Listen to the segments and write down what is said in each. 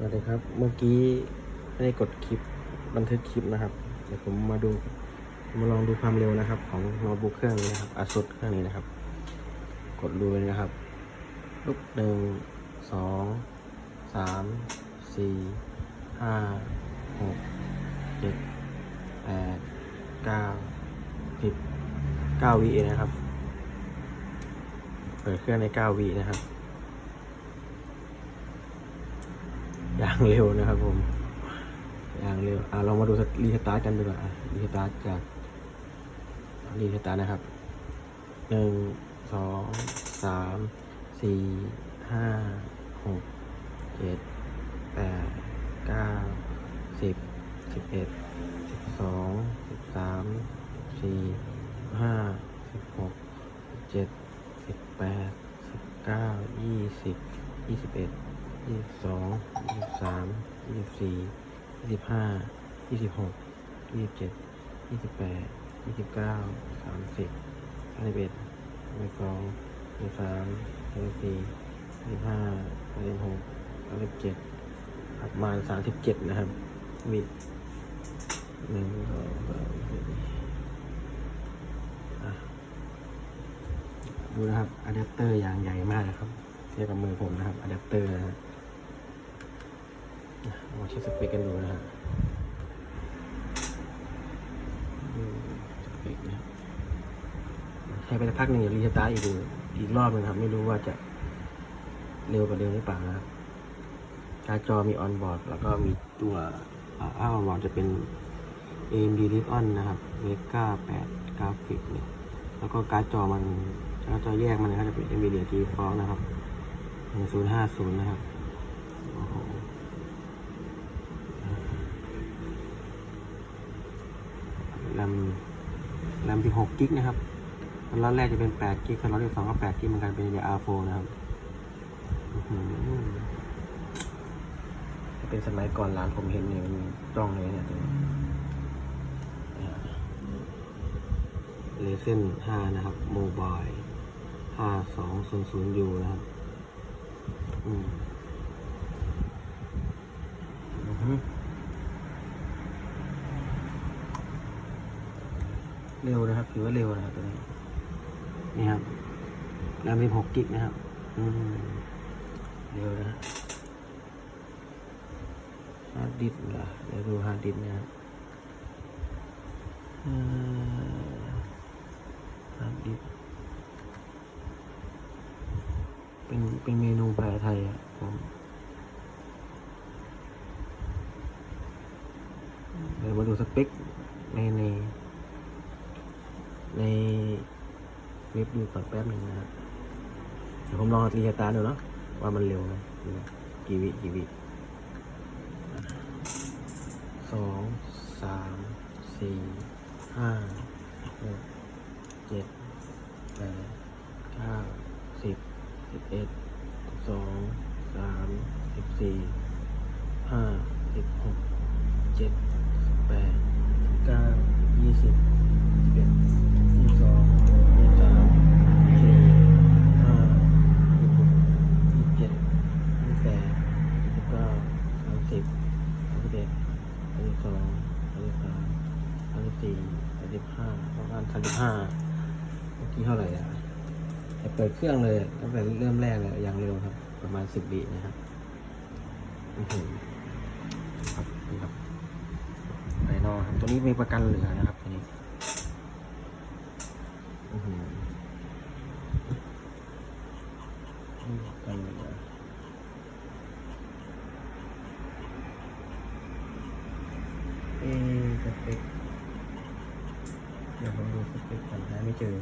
สวัสดีครับ เมื่อกี้ไม่ได้กดคลิปบันทึกคลิปนะครับ เดี๋ยวผมมาดู มาลองดูความเร็วนะครับ ของโน้ตบุ๊กเครื่องนี้นะครับอาสุดเครื่องนี้นะครับ กดดูเลยนะครับลุกหนึ่งสองสามสี่ห้าหกเจ็ดแปดเก้าสิบเก้าวินะครับ เปิดเครื่องในเก้าวินะครับ อ ย่างเร็วนะครับผมอย่างเร็วอะลองมาดูรีสตาร์ทกันดีกว่ารีสตาร์ทจากรีสตาร์ทนะครับหนึ่งสองสามสี่ห้าหกเจ็ดแปดเก้าสิบสิบเอ็ดสิบสองสิบสามสี่ห้าสิบหกสิบเจ็ดสิบแปดสิบเก้ายี่สิบยี่สิบเอ็ด ยี่สิบสองยี่สิบสามยี่สิบสี่ยี่สิบห้ายี่สิบหกยี่สิบเจ็ดยี่สิบแปดยี่สิบเก้าสามสิบสามสิบเอ็ดสามสิบสองสามสิบสามสามสิบสี่สามสิบห้าสามสิบหกสามสิบเจ็ดประมาณสามสิบเจ็ดนะครับวิดหนึ่งสองสามสี่ดูนะครับอะแดปเตอร์อย่างใหญ่มากนะครับ เทียบกับมือผมนะครับอะแดปเตอร์นะฮะ มาเช็คสเปคกันดูนะฮะสเปคนะครับใช้ไปสักพักหนึ่งอย่ารีสตาร์ทอีกดูอีกรอบหนึงครับ ไม่รู้ว่าจะเร็วกว่าเดิมหรือเปล่านะครับการจอมีออนบอร์ดแล้วก็มีตัวอ่าออนบอร์ดจะเป็น AMD Radeon นะครับ Vega 8กราฟิกเนี่ยแล้วก็การ์ดจอมันการ์ดจอแยกมันก็จะเป็น NVIDIA GeForce นะครับ1050 นะครับ 36กิกนะครับตอนแรกจะเป็น8กิกตอนที่สองก็8กิกเหมือนกันเป็น R4 นะครับจะเป็นสมัยก่อนร้านผมเห็นเนี่ยมันจ้องเลยเนี่ยเลเซน5นะครับ โมบาย 5200U นะครับ อืม เร็วนะครับถือว่าเร็วนะครับตัวนี้นี่ครับแรม16กิกนะครับอืมเร็วนะฮาร์ดดิสก์ล่ะเดี๋ยวดูฮาร์ดดิสก์นะครับอืมฮาร์ดดิสก์เป็นเป็นเมนูภาษาไทยอะผมเดี๋ยวมาดูสเปคในใน ในเว็บดูก่อนแป๊บหนึ่งนะครับเดี๋ยวผมลองรีสตาร์ทดูเนาะว่ามันเร็วไหมกี่วิกี่วิสองสามสี่ห้าหกเจ็ดแปดเก้าสิบสิบเอ็ดสิบสองสามสิบสี่ห้าสิบหกเจ็ดแปดเก้ายี่สิบ สามสิบสี่สามสิบห้าประมาณสามสิบห้าเมื่อกี้เท่าไหร่อะแต่เปิดเครื่องเลยตั้งแต่เริ่มแรกเลยอย่างเร็วครับ ประมาณสิบวินะครับอื้อหือครับนี่ครับไดโนครับตัวนี้มีประกันเหลือนะครับตัวนี้อื้อหือมีประกันเหลือเอ๊ะสเปค เดี๋ยวผมดูสเปคกันหาไม่เจอ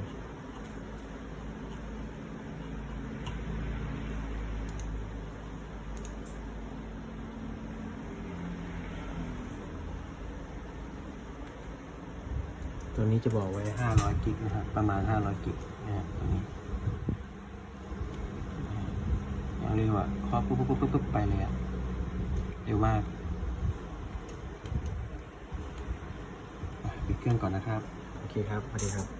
ตัวนี้จะบอกไว้ 500 กิกนะครับ ประมาณ 500 กิกนะครับตัวนี้อย่างเร็วอะเคาะปุ๊บปุ๊บปุ๊บปุ๊บไปเลยอะ เร็วมากปิดเครื่องก่อนนะครับ เคครับสวัสดีครับ